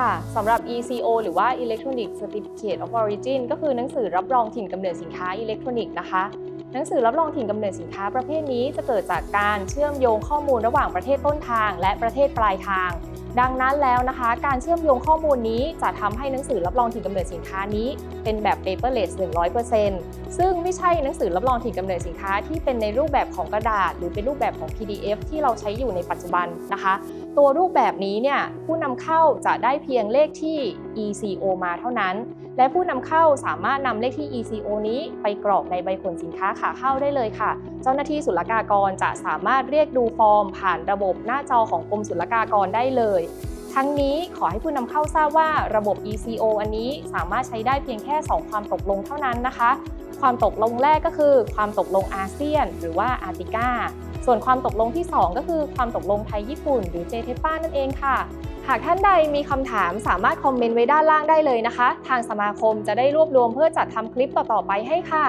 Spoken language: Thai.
ค่ะสำหรับ ECO หรือว่า Electronic Certificate of Origin ก็คือหนังสือรับรองถิ่นกำเนิดสินค้าอิเล็กทรอนิกส์นะคะ หนังสือรับรองถิ่นกำเนิดสินค้าประเภทนี้จะเกิดจากการเชื่อมโยงข้อมูลระหว่างประเทศต้นทาง และประเทศปลายทาง ดังนั้นแล้วนะคะ การเชื่อมโยงข้อมูลนี้จะทำให้หนังสือรับรองถิ่นกำเนิดสินค้านี้ เป็นแบบ paperless 100%ซึ่งไม่ใช่หนังสือรับรองถิ่นกำเนิดสินค้าที่เป็นในรูปแบบของกระดาษ หรือเป็นรูปแบบของ PDF ที่เราใช้อยู่ในปัจจุบันนะคะตัวรูปแบบนี้เนี่ยผู้นำเข้าจะได้เพียงเลขที่ ECO มาเท่านั้น และผู้นำเข้าสามารถนำเลขที่ ECO นี้ไปกรอกในใบขนสินค้าขาเข้าได้เลยค่ะ เจ้าหน้าที่ศุลกากรจะสามารถเรียกดูฟอร์ม ผ่านระบบหน้าจอของกรมศุลกากรได้เลย ทั้งนี้ขอให้ผู้นำเข้าทราบว่าระบบ ECO อันนี้สามารถใช้ได้เพียงแค่ 2 ความตกลงเท่านั้นนะคะ ความตกลงแรกก็คือ ความตกลงอาเซียน หรือว่าอาติก้า ส่วนความตกลงที่ 2 ก็คือความตกลงไทยญี่ปุ่น หรือ JTEPA นั่นเองค่ะ หากท่านใดมีคำถามสามารถคอมเมนต์ไว้ด้านล่างได้เลยนะคะ ทางสมาคมจะได้รวบรวมเพื่อจัดทำคลิปต่อๆไปให้ค่ะ